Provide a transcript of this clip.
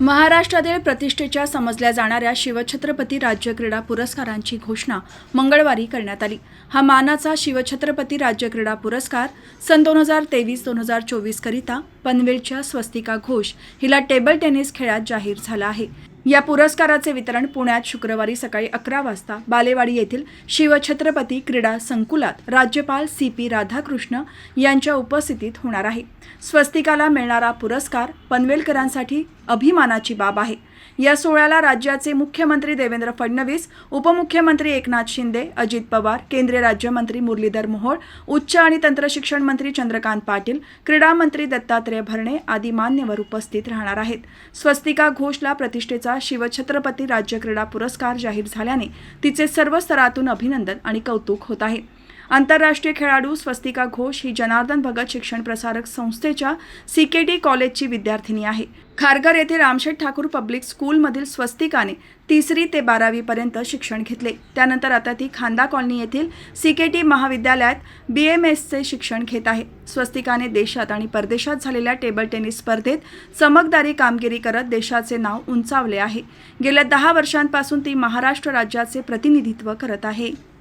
महाराष्ट्रातील प्रतिष्ठेच्या समजल्या जाणाऱ्या शिवछत्रपती राज्य क्रीडा पुरस्कारांची घोषणा मंगळवारी करण्यात आली. हा मानाचा शिवछत्रपती राज्य क्रीडा पुरस्कार सन दोन हजार तेवीस दोन हजार चोवीसकरिता पनवेलच्या स्वस्तिका घोष हिला टेबल टेनिस खेळात जाहीर झाला आहे. या पुरस्काराचे वितरण पुण्यात शुक्रवारी सकाळी अकरा वाजता बालेवाडी येथील शिवछत्रपती क्रीडा संकुलात राज्यपाल सी पी राधाकृष्ण यांच्या उपस्थितीत होणार आहे. स्वस्तिकाला मिळणारा पुरस्कार पनवेलकरांसाठी अभिमानाची बाब आहे. या सोहळ्याला राज्याचे मुख्यमंत्री देवेंद्र फडणवीस उपमुख्यमंत्री एकनाथ शिंदे अजित पवार केंद्रीय राज्यमंत्री मुरलीधर मोहोळ उच्च आणि तंत्रशिक्षण मंत्री चंद्रकांत पाटील क्रीडा मंत्री दत्तात्रय भरणे आदी मान्यवर उपस्थित राहणार आहेत. स्वस्तिका घोषला प्रतिष्ठेचा शिवछत्रपती राज्य क्रीडा पुरस्कार जाहीर झाल्याने तिचे सर्व स्तरातून अभिनंदन आणि कौतुक होत आहे. आंतरराष्ट्रीय खेळाडू स्वस्तिका घोष ही जनार्दन भगत शिक्षण प्रसारक संस्थेच्या सीकेटी कॉलेजची विद्यार्थिनी आहे. खारघर येथे रामशेठ ठाकूर पब्लिक स्कूलमधील स्वस्तिकाने तिसरी ते बारावीपर्यंत शिक्षण घेतले. त्यानंतर आता ती खांदा कॉलनी येथील सीकेटी महाविद्यालयात बी एम एसचे शिक्षण घेत आहे. स्वस्तिकाने देशात आणि परदेशात झालेल्या टेबल टेनिस स्पर्धेत चमकदारी कामगिरी करत देशाचे नाव उंचावले आहे. गेल्या दहा वर्षांपासून ती महाराष्ट्र राज्याचे प्रतिनिधित्व करत आहे.